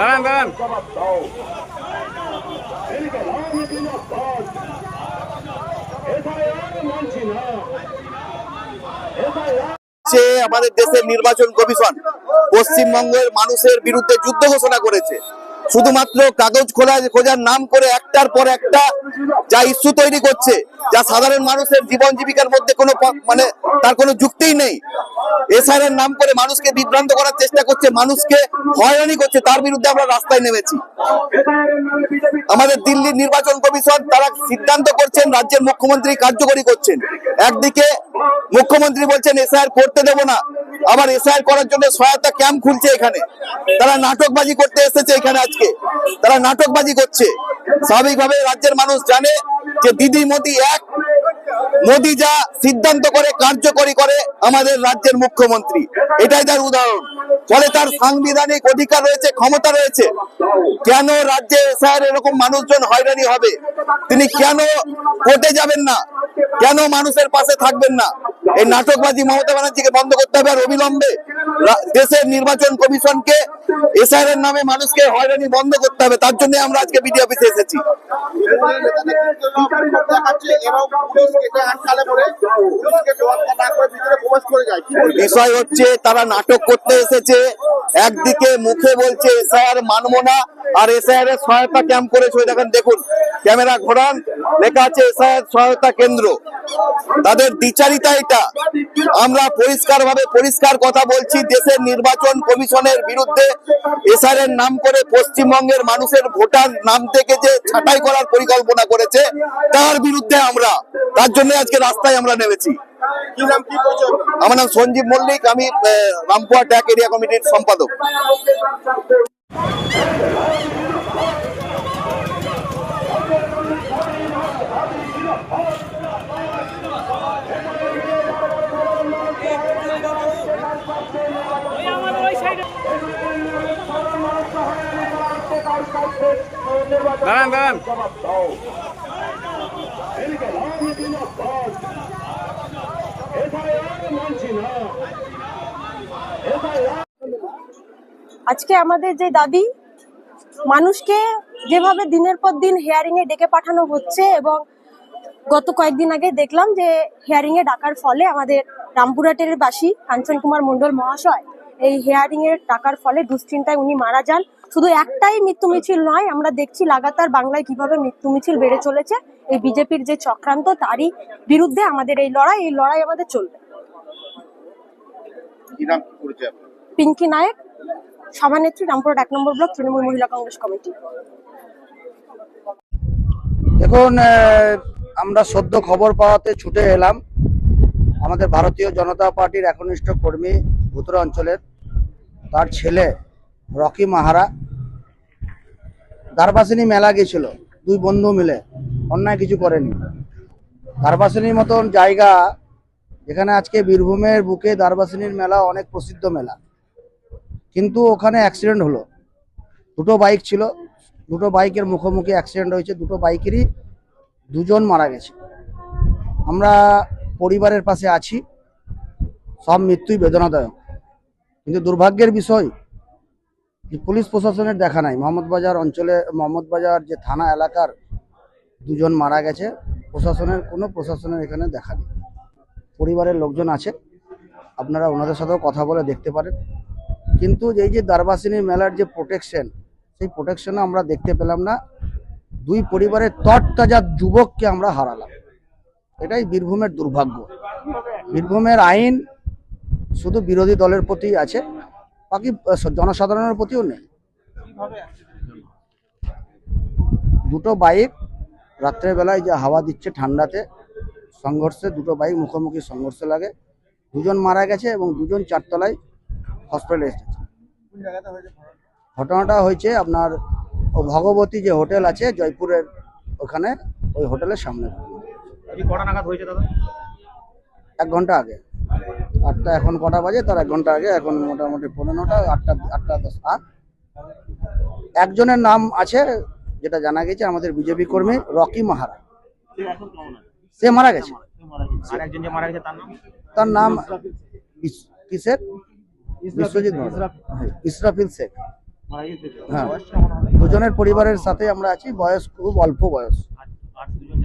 দাঁড়ান দাঁড়ান। যে আমাদের দেশের নির্বাচন কমিশন পশ্চিমবঙ্গের মানুষের বিরুদ্ধে যুদ্ধ ঘোষণা করেছে। শুধুমাত্র কাগজ খোলা, খোঁজার নাম করে একটার পর একটা যা ইস্যু তৈরি করছে, যা সাধারণ মানুষের জীবন জীবিকার মধ্যে কোনো মানে তার কোনো যুক্তিই নেই। এসআর এর নাম করে মানুষকে বিভ্রান্ত করার চেষ্টা করছে, মানুষকে হয়রানি করছে, তার বিরুদ্ধে আমরা রাস্তায় নেমেছি। আমাদের দিল্লির নির্বাচন কমিশন তারা সিদ্ধান্ত করছেন, রাজ্যের মুখ্যমন্ত্রী কার্যকরী করছেন। একদিকে মুখ্যমন্ত্রী বলছেন এসআইআর করতে দেব না। আবার এসআইআর করার জন্য সহায়তা ক্যাম্প খুলছে এখানে। তারা নাটকবাজি করতে এসেছে এখানে আজকে। তারা নাটকবাজি করছে। স্বাভাবিকভাবে রাজ্যের মানুষ জানে যে দিদি মোদি এক মোদি যা সিদ্ধান্ত করে, কার্যকরী করে আমাদের রাজ্যের মুখ্যমন্ত্রী। এটাই তার উদাহরণ। ফলে তার সাংবিধানিক অধিকার রয়েছে, ক্ষমতা রয়েছে। কেন রাজ্যে স্যার এরকম মানুষজন হয়রানি হবে? তিনি কেন কোর্টে যাবেন না? কেন মানুষের পাশে থাকবেন না? এই নাটকবাজি মমতা ব্যানার্জিকে বন্ধ করতে হবে আর অবিলম্বে দেশের নির্বাচন কমিশনকে এসআর নামে মানুষকে হয়রানি বন্ধ করতে হবে, তার জন্য আমরা আজকে বিডি অফিসে এসেছি? বিষয় হচ্ছে, তারা নাটক করতে এসেছে, একদিকে মুখে বলছে এসআইআর মানবো না, আর এসআইআর এর সহায়তা ক্যাম্প করেছে, ওই দেখেন, দেখুন, ক্যামেরা ঘোরান, লেখা আছে এসআইআর সহায়তা কেন্দ্র তাদের দ্বিচারিতা এটা আমরা পরিষ্কার ভাবে পরিষ্কার কথা বলছি, দেশের নির্বাচন কমিশনের বিরুদ্ধে এসআর এর নাম করে পশ্চিমবঙ্গের মানুষের ভোটার নাম থেকে যে ছাঁটাই করার পরিকল্পনা করেছে তার বিরুদ্ধে আমরা তার জন্য আজকে রাস্তায় আমরা নেমেছি। আমার নাম সঞ্জীব মল্লিক আমি রামপুয়া ট্যাক এরিয়া কমিটির সম্পাদক। দাঁড়ান দাঁড়ান। আজকে আমাদের যে দাবি, মানুষকে যেভাবে দিনের পর দিন হেয়ারিং এ ডেকে পাঠানো হচ্ছে এবং গত কয়েকদিন আগে দেখলাম যে হেয়ারিং এ ডাকার ফলে আমাদের রামপুরহাটের বাসী কাঞ্চন কুমার মন্ডল মহাশয় এই হেয়ারিং এর ডাকার ফলে দুশ্চিন্তায় উনি মারা যান। শুধু একটাই মৃত্যু মিছিল নয় আমরা দেখছি লাগাতার বাংলায় কীভাবে মৃত্যু মিছিল বেড়ে চলেছে। এই বিজেপির যে চক্রান্ত তারই বিরুদ্ধে আমাদের এই লড়াই এই লড়াই আমাদের চলবে? পিঙ্কি নায়ক সভানেত্রী রামপুরহাট এক নম্বর ব্লক তৃণমূল মহিলা কংগ্রেস কমিটি। দেখুন আমরা সদ্য খবর পাওয়াতে ছুটে এলাম। আমাদের ভারতীয় জনতা পার্টির একনিষ্ঠ কর্মী ভুতুরা অঞ্চলের তার ছেলে রকি মাহারা। দারবাসিনী মেলা গেছিল, দুই বন্ধু মিলে। অন্যায় কিছু করেনি। দারবাসিনীর মতন জায়গা, যেখানে আজকে বীরভূমের বুকে দারবাসিনীর মেলা অনেক প্রসিদ্ধ মেলা। কিন্তু ওখানে অ্যাক্সিডেন্ট হলো। দুটো বাইক ছিল, দুটো বাইকের মুখোমুখি অ্যাক্সিডেন্ট হয়েছে, দুটো বাইকেরই দুজন মারা গেছে। আমরা পরিবারের পাশে আছি, সব মৃত্যুই বেদনাদায়ক। কিন্তু দুর্ভাগ্যের বিষয় পুলিশ প্রশাসনের দেখা নাই। মোহাম্মদ বাজার অঞ্চলে মোহাম্মদ বাজার যে থানা এলাকার দুজন মারা গেছে, প্রশাসনের, কোনো প্রশাসনের এখানে দেখা নেই। পরিবারের লোকজন আছে, আপনারা ওনাদের সাথেও কথা বলে দেখতে পারেন। কিন্তু এই যে দারবাসিনী মেলার যে প্রোটেকশন সেই প্রোটেকশনে আমরা দেখতে পেলাম না। দুই পরিবারের তরতাজা যুবককে আমরা হারালাম। এটাই বীরভূমের দুর্ভাগ্য। বীরভূমের আইন শুধু বিরোধী দলের প্রতি আছে। বাকি জনসাধারণের প্রতিও নেই। দুটো বাইক রাত্রের বেলায় যে হাওয়া দিচ্ছে ঠান্ডাতে সংঘর্ষে দুটো বাইক মুখোমুখি সংঘর্ষে লাগে। দুজন মারা গেছে এবং দুজন চারতলায় হসপিটালে এসেছে। ঘটনাটা হয়েছে আপনার ভগবতী যে হোটেল আছে জয়পুরের ওখানে ওই হোটেলের সামনে। এক ঘণ্টা আগে। আটটা এখন কটা বাজে? তার এক ঘণ্টা আগে এখন মোটামুটি পনেরোটা আটটা আটটা দশ আট একজনের নাম আছে যেটা জানা গেছে আমাদের বিজেপি কর্মী রকি মাহারা। সে মারা গেছে। তার নাম? কিস- কিসের? বিশ্বজিৎ ইসরাফিল শেখ। হ্যাঁ। দুজনের পরিবারের সাথে আমরা আছি বয়স খুব অল্প বয়স।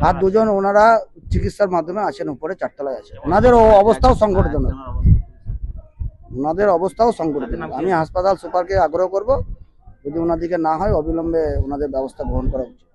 আর দুজন ওনারা চিকিৎসার মাধ্যমে আছেন উপরে চারতলায় আছে ওনাদের অবস্থাও সংকটজনক ওনাদের অবস্থাও সংকটজনক আমি হাসপাতাল সুপারকে আগ্রহ করব, যদি ওনাদিকে না হয়, অবিলম্বে ওনাদের ব্যবস্থা গ্রহণ করা উচিত।